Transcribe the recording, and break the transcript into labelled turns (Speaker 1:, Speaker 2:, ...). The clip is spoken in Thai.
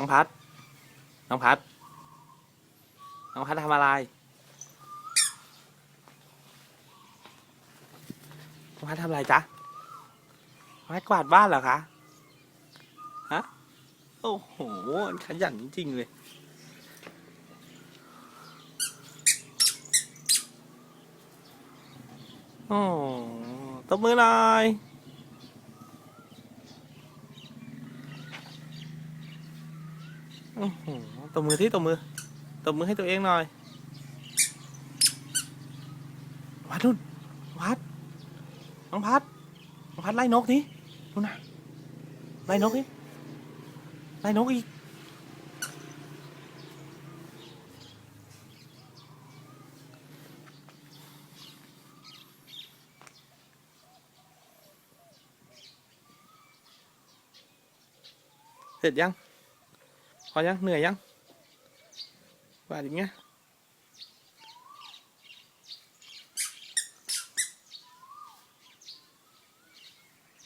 Speaker 1: น้องพัด น้องพัด น้องพัดทำอะไรน้องพัดทำอะไรจ๊ะน้องพัดกวาดบ้านเหรอคะ ฮะ โอ้โห ขยันจริงเลยโอ้ตบมือหน่อย โอ้โหตบมือที่ตบมือตบมือให้ตัวเองหน่อย วัดนุ่นวัดน้องพัดน้องพัดไล่นกนี่ดูนะไล่นกนี่ไล่นกอีกเสร็จยัง อยังเหนื่อยยังว่าอย่างเงี้ย